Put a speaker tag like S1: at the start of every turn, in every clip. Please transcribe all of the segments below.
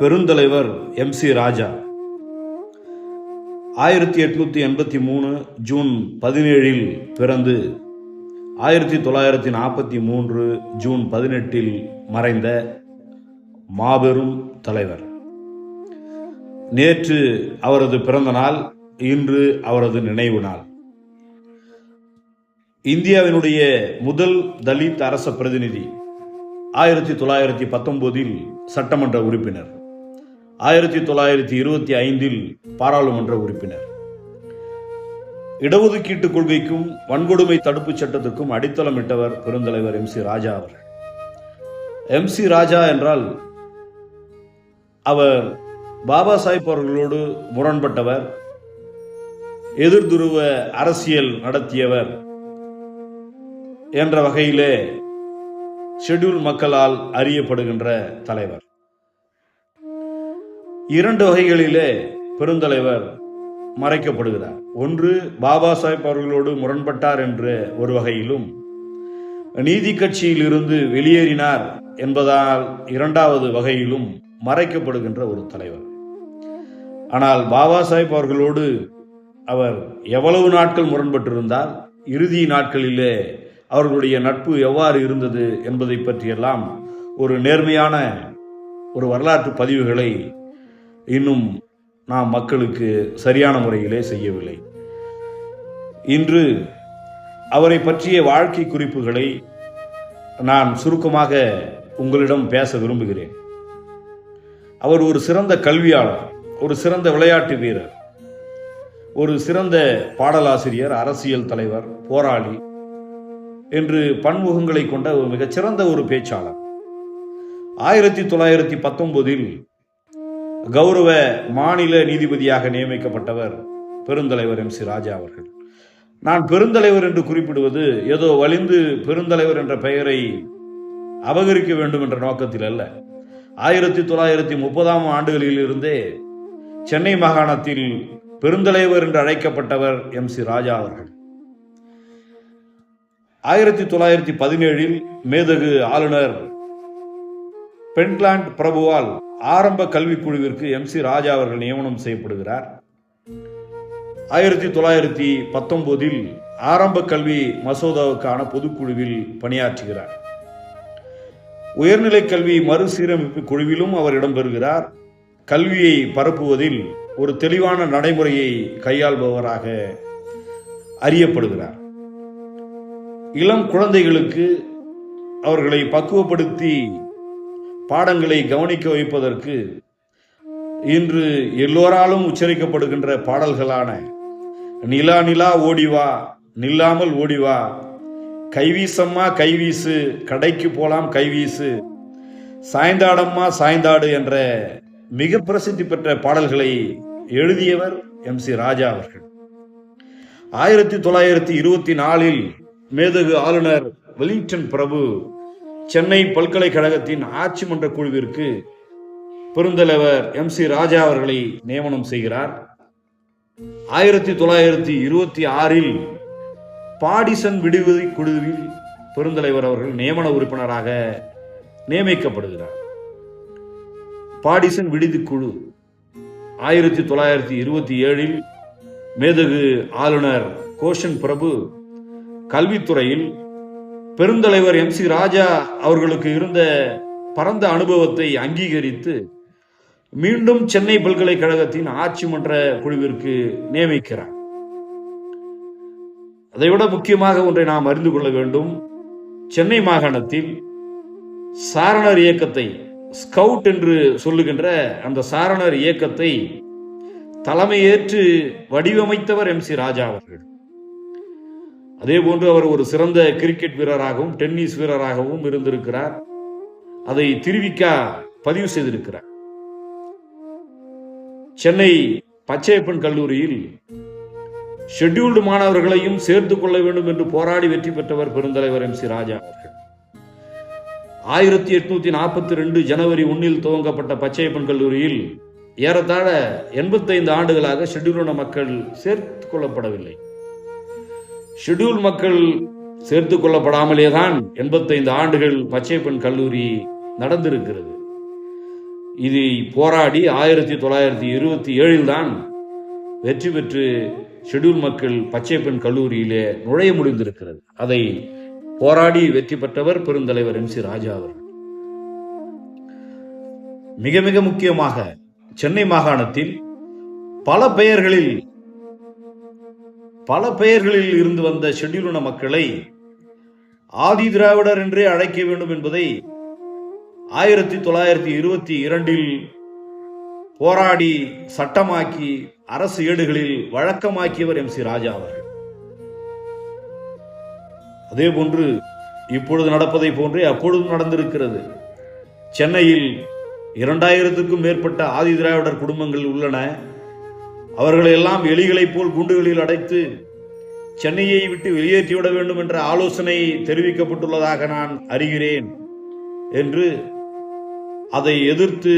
S1: பெருந்தலைவர் M C ராஜா. ஆயிரத்தி எட்நூத்தி எண்பத்தி மூணு ஜூன் பதினேழில் பிறந்து ஆயிரத்தி தொள்ளாயிரத்தி நாற்பத்தி மூன்று ஜூன் பதினெட்டில் மறைந்த மாபெரும் தலைவர். நேற்று அவரது பிறந்த நாள் இன்று அவரது நினைவு நாள். இந்தியாவினுடைய முதல் தலித் அரச பிரதிநிதி ஆயிரத்தி தொள்ளாயிரத்தி பத்தொன்பதில் சட்டமன்ற உறுப்பினர் ஆயிரத்தி தொள்ளாயிரத்தி இருபத்தி ஐந்தில் பாராளுமன்ற உறுப்பினர். இடஒதுக்கீட்டு கொள்கைக்கும் வன்கொடுமை தடுப்புச் சட்டத்துக்கும் அடித்தளமிட்டவர் பெருந்தலைவர் எம் சி ராஜா அவர்கள். எம் சி ராஜா என்றால் அவர் பாபா சாஹிப் அவர்களோடு முரண்பட்டவர் எதிர்துருவ அரசியல் நடத்தியவர் என்ற வகையிலே ஷெட்யூல் மக்களால் அறியப்படுகின்ற தலைவர். இரண்டு வகைகளிலே பெருந்தலைவர் மறைக்கப்படுகிறார். ஒன்று பாபா சாஹிப் அவர்களோடு முரண்பட்டார் என்ற ஒரு வகையிலும் நீதி கட்சியில் இருந்து வெளியேறினார் என்பதால் இரண்டாவது வகையிலும் மறைக்கப்படுகின்ற ஒரு தலைவர். ஆனால் பாபா சாஹிப் அவர்களோடு அவர் எவ்வளவு நாட்கள் முரண்பட்டிருந்தால் இறுதி நாட்களிலே அவர்களுடைய நட்பு எவ்வாறு இருந்தது என்பதை பற்றியெல்லாம் ஒரு நேர்மையான ஒரு வரலாற்று பதிவுகளை இன்னும் நாம் மக்களுக்கு சரியான முறையிலே செய்யவில்லை. இன்று அவரை பற்றிய வாழ்க்கை குறிப்புகளை நான் சுருக்கமாக உங்களிடம் பேச விரும்புகிறேன். அவர் ஒரு சிறந்த கல்வியாளர் ஒரு சிறந்த விளையாட்டு வீரர். ஒரு சிறந்த பாடலாசிரியர் அரசியல் தலைவர் போராளி என்று பன்முகங்களை கொண்ட ஒரு மிகச்சிறந்த ஒரு பேச்சாளர். ஆயிரத்தி தொள்ளாயிரத்தி பத்தொன்பதில் கௌரவ மாநில நீதிபதியாக நியமிக்கப்பட்டவர் பெருந்தலைவர் எம். சி. ராஜா அவர்கள். நான் பெருந்தலைவர் என்று குறிப்பிடுவது ஏதோ வலிந்து பெருந்தலைவர் என்ற பெயரை அபகரிக்க வேண்டும் என்ற நோக்கத்தில் அல்ல. ஆயிரத்தி தொள்ளாயிரத்தி முப்பதாம் ஆண்டுகளில் இருந்தே சென்னை மாகாணத்தில் பெருந்தலைவர் என்று அழைக்கப்பட்டவர் எம் சி ராஜா அவர்கள். ஆயிரத்தி தொள்ளாயிரத்தி பதினேழில் மேதகு ஆளுநர் பென்லாண்ட் பிரபுவால் ஆரம்ப கல்விக் குழுவிற்கு எம் சி ராஜா அவர்கள் நியமனம் செய்யப்படுகிறார். ஆயிரத்தி தொள்ளாயிரத்தி பத்தொன்பதில் ஆரம்ப கல்வி மசோதாவுக்கான பொதுக்குழுவில் பணியாற்றுகிறார். உயர்நிலை கல்வி மறுசீரமைப்பு குழுவிலும் அவர் இடம்பெறுகிறார். கல்வியை பரப்புவதில் ஒரு தெளிவான நடைமுறையை கையாள்பவராக அறியப்படுகிறார். இளம் குழந்தைகளுக்கு அவர்களை பக்குவப்படுத்தி பாடங்களை கவனிக்க வைப்பதற்கு இன்று எல்லோராலும் உச்சரிக்கப்படுகின்ற பாடல்களான நிலா நிலா ஓடிவா நில்லாமல் ஓடிவா கைவீசம்மா கைவீசு கடைக்கு போலாம் கைவீசு சாய்ந்தாடம்மா சாய்ந்தாடு என்ற மிக பிரசித்தி பெற்ற பாடல்களை எழுதியவர் எம் சி ராஜா அவர்கள். ஆயிரத்தி தொள்ளாயிரத்தி இருபத்தி நாலில் மேதகு ஆளுநர் வெலிங்டன் பிரபு சென்னை பல்கலைக்கழகத்தின் ஆட்சி மன்ற குழுவிற்கு பெருந்தலைவர் எம் சி ராஜா அவர்களை நியமனம் செய்கிறார். ஆயிரத்தி தொள்ளாயிரத்தி இருபத்தி ஆறில் பாடிசன் விடுதி குழுவில் பெருந்தலைவர் அவர்கள் நியமன உறுப்பினராக நியமிக்கப்படுகிறார். பாடிசன் விடுதி குழு ஆயிரத்தி தொள்ளாயிரத்தி இருபத்தி ஏழில் மேதகு ஆளுநர் கோஷன் பிரபு கல்வித்துறையில் பெருந்தலைவர் எம் சி ராஜா அவர்களுக்கு இருந்த பரந்த அனுபவத்தை அங்கீகரித்து மீண்டும் சென்னை பல்கலைக்கழகத்தின் ஆட்சி மன்ற குழுவிற்கு நியமிக்கிறார். அதைவிட முக்கியமாக ஒன்றை நாம் அறிந்து கொள்ள வேண்டும். சென்னை மாகாணத்தில் சாரணர் இயக்கத்தை ஸ்கவுட் என்று சொல்லுகின்ற அந்த சாரணர் இயக்கத்தை தலைமையேற்று வடிவமைத்தவர் எம் சி ராஜா அவர்கள். அதே போன்று அவர் ஒரு சிறந்த கிரிக்கெட் வீரராகவும் டென்னிஸ் வீரராகவும் இருந்திருக்கிறார். அதை திருவிக்கா பதிவு செய்திருக்கிறார். சென்னை பச்சையப்பன் கல்லூரியில் ஷெட்யூல்டு மாணவர்களையும் சேர்த்துக் கொள்ள வேண்டும் என்று போராடி வெற்றி பெற்றவர் பெருந்தலைவர் எம் சி ராஜா அவர்கள். ஆயிரத்தி எட்நூத்தி நாற்பத்தி ரெண்டு ஜனவரி ஒன்னில் துவங்கப்பட்ட பச்சையப்பன் கல்லூரியில் ஏறத்தாழ எண்பத்தைந்து ஆண்டுகளாக ஷெட்யூல் மக்கள் சேர்த்து கொள்ளப்படவில்லை. ஷெட்யூல் மக்கள் சேர்த்து கொள்ளப்படாமலே தான் எண்பத்தைந்து ஆண்டுகள் பச்சைப்பெண் கல்லூரி நடந்திருக்கிறது. இது போராடி ஆயிரத்தி தொள்ளாயிரத்தி இருபத்தி ஏழில் தான் வெற்றி பெற்று ஷெட்யூல் மக்கள் பச்சைப்பெண் கல்லூரியிலே நுழைய முடிந்திருக்கிறது. அதை போராடி வெற்றி பெற்றவர் பெருந்தலைவர் எம் சி ராஜா அவர் மிக மிக முக்கியமாக சென்னை மாகாணத்தில் பல பெயர்களில் பல பெயர்களில் இருந்து வந்த ஷெட்யூலின மக்களை ஆதி திராவிடர் என்றே அழைக்க வேண்டும் என்பதை ஆயிரத்தி தொள்ளாயிரத்தி இருபத்தி இரண்டில் போராடி சட்டமாக்கி அரசு ஏடுகளில் வழக்கமாக்கியவர் எம் சி ராஜா அவர்கள். அதே போன்று இப்பொழுது நடப்பதை போன்றே அப்பொழுதும் நடந்திருக்கிறது. சென்னையில் இரண்டாயிரத்துக்கும் மேற்பட்ட ஆதி திராவிடர் குடும்பங்கள் உள்ளன. அவர்களெல்லாம் எலிகளைப் போல் குண்டுகளில் அடைத்து சென்னையை விட்டு வெளியேற்றிவிட வேண்டும் என்ற ஆலோசனை தெரிவிக்கப்பட்டுள்ளதாக நான் அறிகிறேன் என்று அதை எதிர்த்து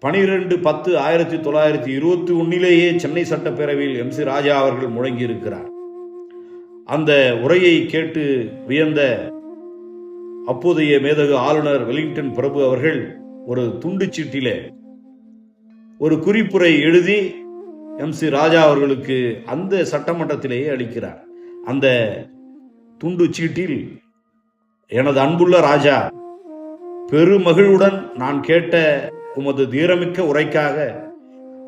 S1: பனிரெண்டு பத்து ஆயிரத்தி தொள்ளாயிரத்தி இருபத்தி ஒன்னிலேயே சென்னை சட்டப்பேரவையில் எம் சி ராஜா அவர்கள் முழங்கியிருக்கிறார். அந்த உரையை கேட்டு வியந்த அப்போதைய மேதகு ஆளுநர் வெலிங்டன் பிரபு அவர்கள் ஒரு துண்டு சீட்டில ஒரு குறிப்புரை எழுதி எம் சி ராஜா அவர்களுக்கு அந்த சட்டமன்றத்திலேயே அளிக்கிறார். அந்த துண்டு சீட்டில் எனது அன்புள்ள ராஜா பெருமகிழ்வுடன் நான் கேட்ட உமது தீரமிக்க உரைக்காக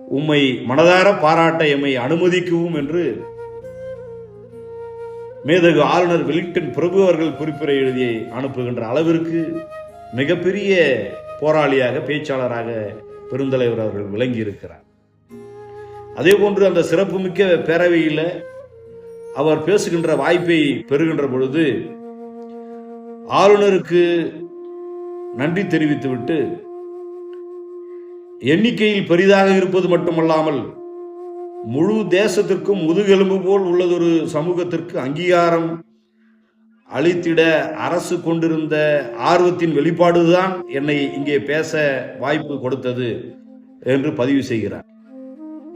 S1: உம்மை மனதார பாராட்ட எம்மை அனுமதிக்கவும் என்று மேதகு ஆளுநர் வெலிங்டன் பிரபு அவர்கள் குறிப்புரை எழுதியை அனுப்புகின்ற அளவிற்கு மிகப்பெரிய போராளியாக பேச்சாளராக பெருந்தலைவர் அவர்கள் விளங்கி இருக்கிறார் அதே போன்று அந்த சிறப்புமிக்க பேரவையில் அவர் பேசுகின்ற வாய்ப்பை பெறுகின்ற பொழுது ஆளுநருக்கு நன்றி தெரிவித்துவிட்டு எண்ணிக்கையில் பெரிதாக இருப்பது மட்டுமல்லாமல் முழு தேசத்திற்கும் முதுகெலும்பு போல் உள்ளதொரு சமூகத்திற்கு அங்கீகாரம் அளித்திட அரசு கொண்டிருந்த ஆர்வத்தின் வெளிப்பாடுதான் என்னை இங்கே பேச வாய்ப்பு கொடுத்தது என்று பதிவு செய்கிறார்.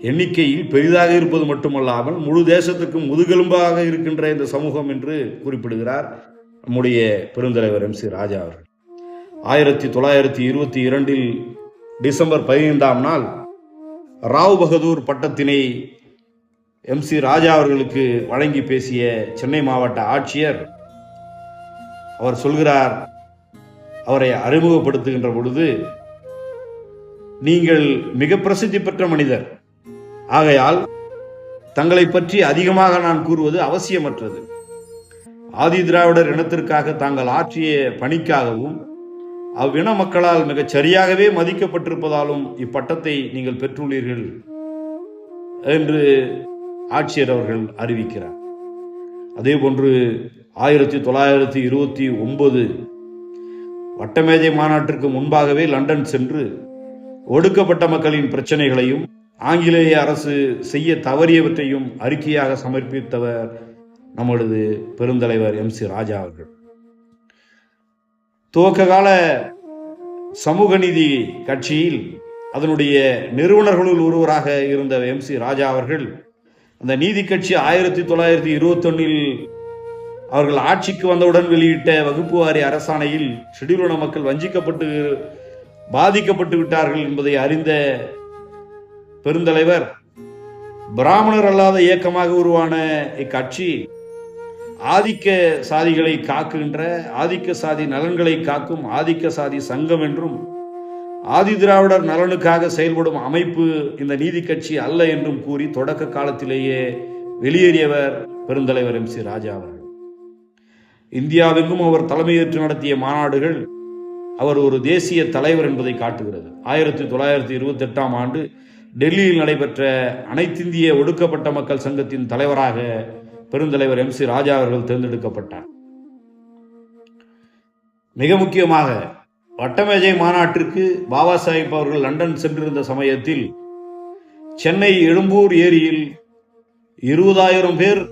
S1: எண்ணிக்கையில் பெரிதாக இருப்பது மட்டுமல்லாமல் முழு தேசத்துக்கும் முதுகெலும்பாக இருக்கின்ற இந்த சமூகம் என்று குறிப்பிடுகிறார் நம்முடைய பெருந்தலைவர் எம் சி. ராஜா அவர்கள். ஆயிரத்தி தொள்ளாயிரத்தி இருபத்தி இரண்டில் டிசம்பர் பதினைந்தாம் நாள் ராவ் பகதூர் பட்டத்தினை எம் சி ராஜா அவர்களுக்கு வழங்கி பேசிய சென்னை மாவட்ட ஆட்சியர் அவர் சொல்கிறார் அவரை அறிமுகப்படுத்துகின்ற பொழுது நீங்கள் மிக பிரசித்தி பெற்ற மனிதர். ஆகையால் தங்களை பற்றி அதிகமாக நான் கூறுவது அவசியமற்றது. ஆதி திராவிடர் இனத்திற்காக தாங்கள் ஆற்றிய பணிக்காகவும் அவ்வின மக்களால் மிகச் சரியாகவே மதிக்கப்பட்டிருப்பதாலும் இப்பட்டத்தை நீங்கள் பெற்றுள்ளீர்கள் என்று ஆட்சியர் அவர்கள் அறிவிக்கிறார். அதே போன்று ஆயிரத்தி தொள்ளாயிரத்தி இருபத்தி ஒன்பது வட்டமேஜை மாநாட்டிற்கு முன்பாகவே லண்டன் சென்று ஒடுக்கப்பட்ட மக்களின் பிரச்சனைகளையும் ஆங்கிலேய அரசு செய்ய தவறியவற்றையும் அறிக்கையாக சமர்ப்பித்தவர் நம்மளது பெருந்தலைவர் எம் சி ராஜா அவர்கள். துவக்க கால சமூக நீதி கட்சியில் அதனுடைய நிறுவனர்களுள் ஒருவராக இருந்த எம் சி ராஜா அவர்கள் அந்த நீதி கட்சி ஆயிரத்தி தொள்ளாயிரத்தி இருபத்தொன்னில் அவர்கள் ஆட்சிக்கு வந்தவுடன் வெளியிட்ட வகுப்பு வாரி அரசாணையில் ஷெடியூலின மக்கள் வஞ்சிக்கப்பட்டு பாதிக்கப்பட்டு விட்டார்கள் என்பதை அறிந்த பெருந்தலைவர் பிராமணர் அல்லாத இயக்கமாக உருவான இக்கட்சி ஆதிக்க சாதிகளை காக்குகின்ற ஆதிக்க சாதி நலன்களை காக்கும் ஆதிக்க சாதி சங்கம் என்றும் ஆதி திராவிடர் நலனுக்காக செயல்படும் அமைப்பு இந்த நீதி கட்சி அல்ல என்றும் கூறி தொடக்க காலத்திலேயே வெளியேறியவர் பெருந்தலைவர் எம். சி. ராஜா அவர்கள். இந்தியாவெங்கும் அவர் தலைமையேற்று நடத்திய மாநாடுகள் அவர் ஒரு தேசிய தலைவர் என்பதை காட்டுகிறது. ஆயிரத்தி தொள்ளாயிரத்தி இருபத்தி எட்டாம் ஆண்டு டெல்லியில் நடைபெற்ற அனைத்திந்திய ஒடுக்கப்பட்ட மக்கள் சங்கத்தின் தலைவராக பெருந்தலைவர் எம் சி ராஜா அவர்கள் தேர்ந்தெடுக்கப்பட்டார். மிக முக்கியமாக வட்டமேஜை மாநாட்டிற்கு பாபா சாஹிப் அவர்கள் லண்டன் சென்றிருந்த சமயத்தில் சென்னை எழும்பூர் ஏரியில் இருபதாயிரம் பேர்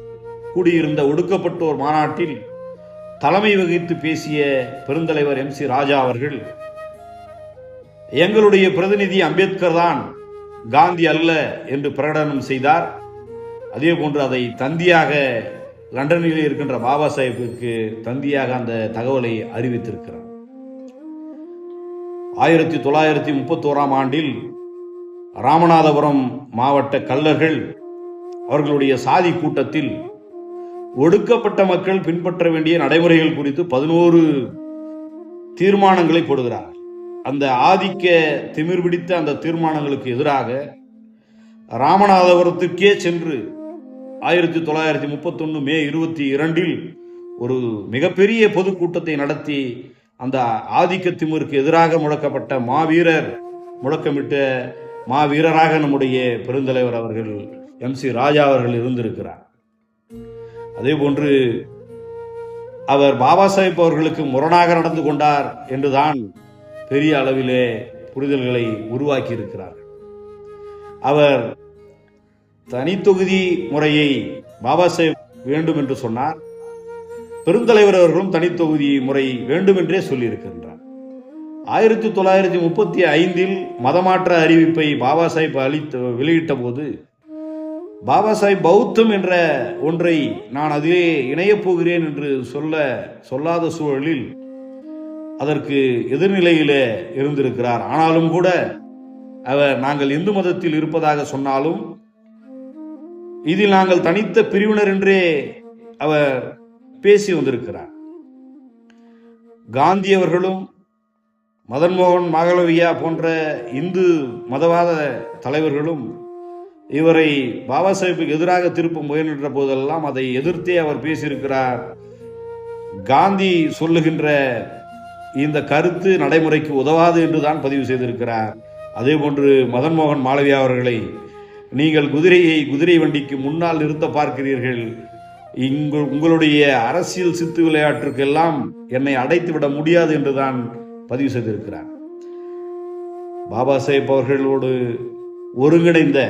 S1: கூடியிருந்த ஒடுக்கப்பட்டோர் மாநாட்டில் தலைமை வகித்து பேசிய பெருந்தலைவர் எம் சி ராஜா அவர்கள் எங்களுடைய பிரதிநிதி அம்பேத்கர் தான் காந்தி அல்ல என்று பிரகடனம் செய்தார். அதே போன்று அதை தந்தியாக லண்டனில் இருக்கின்ற பாபா சாஹிப்புக்கு தந்தியாக அந்த தகவலை அறிவித்திருக்கிறார். ஆயிரத்தி தொள்ளாயிரத்தி முப்பத்தோராம் ஆண்டில் ராமநாதபுரம் மாவட்ட கல்லர்கள் அவர்களுடைய சாதி கூட்டத்தில் ஒடுக்கப்பட்ட மக்கள் பின்பற்ற வேண்டிய நடைமுறைகள் குறித்து பதினோரு தீர்மானங்களை போடுகிறார் அந்த ஆதிக்க திமிர் பிடித்த அந்த தீர்மானங்களுக்கு எதிராக ராமநாதபுரத்துக்கே சென்று ஆயிரத்தி தொள்ளாயிரத்தி முப்பத்தொன்னு மே இருபத்தி இரண்டில் ஒரு மிகப்பெரிய பொதுக்கூட்டத்தை நடத்தி அந்த ஆதிக்க திமுருக்கு எதிராக முழக்கப்பட்ட மாவீரர் முழக்கமிட்ட மாவீரராக நம்முடைய பெருந்தலைவர் அவர்கள் எம் சி ராஜா அவர்கள் இருந்திருக்கிறார். அதே போன்று அவர் பாபா சாஹிப் அவர்களுக்கு முரணாக நடந்து கொண்டார் என்றுதான் பெரிய அளவிலே புரிதல்களை உருவாக்கி இருக்கிறார் அவர் தனித்தொகுதி முறையை பாபா சாஹிப் வேண்டும் என்று சொன்னார். பெருந்தலைவர் அவர்களும் தனித்தொகுதி முறை வேண்டும் என்றே சொல்லியிருக்கின்றார். ஆயிரத்தி தொள்ளாயிரத்தி முப்பத்தி ஐந்தில் மதமாற்ற அறிவிப்பை பாபா சாஹிப் அளித்த வெளியிட்ட போது பாபா சாஹிப் பௌத்தம் என்ற ஒன்றை நான் அதிலே இணையப் போகிறேன் என்று சொல்ல சொல்லாத சூழலில் அதற்கு எதிர்நிலையிலே இருந்திருக்கிறார். ஆனாலும் கூட அவர் நாங்கள் இந்து மதத்தில் இருப்பதாக சொன்னாலும் இதில் நாங்கள் தனித்த பிரிவினர் என்றே அவர் பேசி வந்திருக்கிறார். காந்தி அவர்களும் மதன்மோகன் மாகலவியா போன்ற இந்து மதவாத தலைவர்களும் இவரை பாபா சாஹிப்புக்கு எதிராக திருப்ப முயன்ற போதெல்லாம் அதை எதிர்த்தே அவர் பேசியிருக்கிறார். காந்தி சொல்லுகின்ற இந்த கருத்து நடைமுறைக்கு உதவாது என்று தான் பதிவு செய்திருக்கிறார். அதே போன்று மதன்மோகன் மாளவியா அவர்களை நீங்கள் குதிரையை குதிரை வண்டிக்கு முன்னால் நிறுத்த பார்க்கிறீர்கள். இங்கு உங்களுடைய அரசியல் சித்து விளையாட்டுக்கெல்லாம் என்னை அடைத்து விட முடியாது என்றுதான் பதிவு செய்திருக்கிறார். பாபா சாஹேப் அவர்களோடு ஒருங்கிணைந்த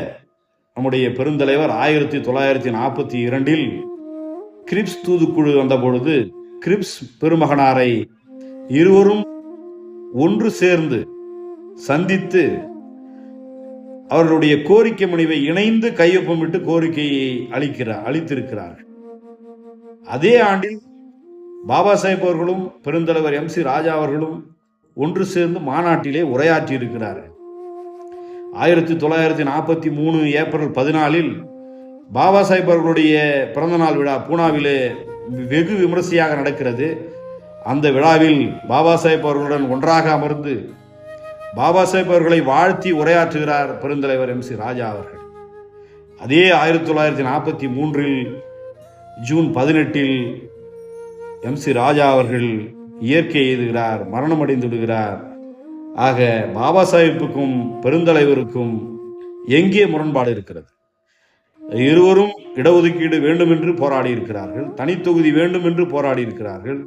S1: நம்முடைய பெருந்தலைவர் ஆயிரத்தி தொள்ளாயிரத்தி நாற்பத்தி இரண்டில் கிரிப்ஸ் தூதுக்குழு வந்தபொழுது கிரிப்ஸ் பெருமகனாரை இருவரும் ஒன்று சேர்ந்து சந்தித்து அவர்களுடைய கோரிக்கை முடிவை இணைந்து கையொப்பமிட்டு கோரிக்கையை அளிக்கிறார் அளித்திருக்கிறார்கள். அதே ஆண்டில் பாபா சாஹேப் அவர்களும் பெருந்தலைவர் எம் சி ராஜா அவர்களும் ஒன்று சேர்ந்து மாநாட்டிலே உரையாற்றி இருக்கிறார்கள். ஆயிரத்தி தொள்ளாயிரத்தி நாற்பத்தி மூணு ஏப்ரல் பதினாலில் பாபா சாஹேப் அவர்களுடைய பிறந்தநாள் விழா பூனாவிலே வெகு விமரிசையாக நடக்கிறது. அந்த விழாவில் பாபா சாஹேப் அவர்களுடன் ஒன்றாக அமர்ந்து பாபா சாஹேப் அவர்களை வாழ்த்தி உரையாற்றுகிறார் பெருந்தலைவர் எம் சி ராஜா அவர்கள். அதே ஆயிரத்தி தொள்ளாயிரத்தி நாற்பத்தி மூன்றில் ஜூன் பதினெட்டில் எம் சி ராஜா அவர்கள் இயற்கை எய்துகிறார் மரணம் அடைந்து விடுகிறார் ஆக பாபா சாஹிப்புக்கும் பெருந்தலைவருக்கும் எங்கே முரண்பாடு இருக்கிறது? இருவரும் இடஒதுக்கீடு வேண்டும் என்று போராடி இருக்கிறார்கள் தனித்தொகுதி வேண்டும் என்று போராடி இருக்கிறார்கள்.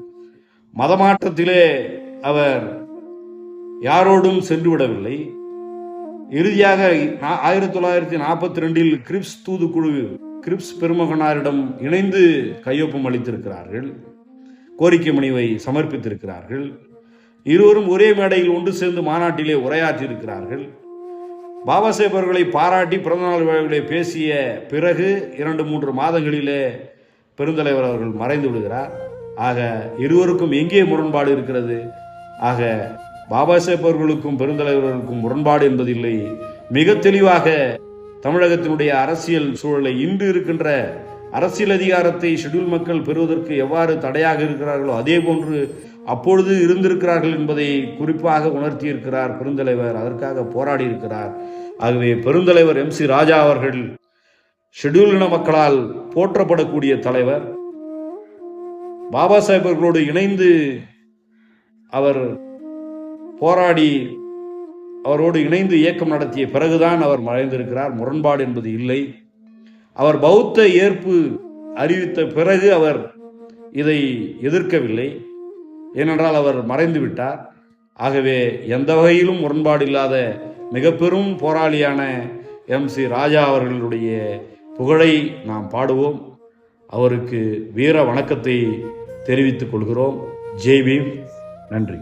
S1: மதமாற்றத்திலே அவர் யாரோடும் சென்று விடவில்லை இறுதியாக ஆயிரத்தி தொள்ளாயிரத்தி நாற்பத்தி ரெண்டில் கிரிப்ஸ் தூதுக்குழு கிரிப்ஸ் பெருமகனாரிடம் இணைந்து கையொப்பம் அளித்திருக்கிறார்கள். கோரிக்கை மனுவை சமர்ப்பித்திருக்கிறார்கள். இருவரும் ஒரே மேடையில் ஒன்று சேர்ந்து மாநாட்டிலே உரையாற்றி இருக்கிறார்கள் பாபா சாஹேப் அவர்களை பாராட்டி பிறந்தநாள் விழாவிலே பேசிய பிறகு இரண்டு மூன்று மாதங்களிலே பெருந்தலைவர் அவர்கள் மறைந்து விடுகிறார். ஆக இருவருக்கும் எங்கே முரண்பாடு இருக்கிறது? ஆக பாபா சாஹேப் அவர்களுக்கும் பெருந்தலைவர்களுக்கும் முரண்பாடு என்பதில்லை. மிக தெளிவாக தமிழகத்தினுடைய அரசியல் சூழலை இன்று இருக்கின்ற அரசியல் அதிகாரத்தை ஷெட்யூல் மக்கள் பெறுவதற்கு எவ்வாறு தடையாக இருக்கிறார்களோ அதே போன்று அப்பொழுது இருந்திருக்கிறார்கள் என்பதை குறிப்பாக உணர்த்தியிருக்கிறார் பெருந்தலைவர். அதற்காக போராடி இருக்கிறார் ஆகவே பெருந்தலைவர் எம் சி ராஜா அவர்கள் ஷெட்யூல் இன மக்களால் போற்றப்படக்கூடிய தலைவர். பாபா சாஹேப் அவர்களோடு இணைந்து அவர் போராடி அவரோடு இணைந்து இயக்கம் நடத்திய பிறகுதான் அவர் மறைந்திருக்கிறார். முரண்பாடு என்பது இல்லை. அவர் பௌத்த ஏற்பு அறிவித்த பிறகு அவர் இதை எதிர்க்கவில்லை. ஏனென்றால் அவர் மறைந்து விட்டார். ஆகவே எந்த வகையிலும் முரண்பாடு இல்லாத மிக பெரும் போராளியான எம். சி. ராஜா அவர்களுடைய புகழை நாம் பாடுவோம். அவருக்கு வீர வணக்கத்தை தெரிவித்துக் கொள்கிறோம். ஜெய் பீம். நன்றி.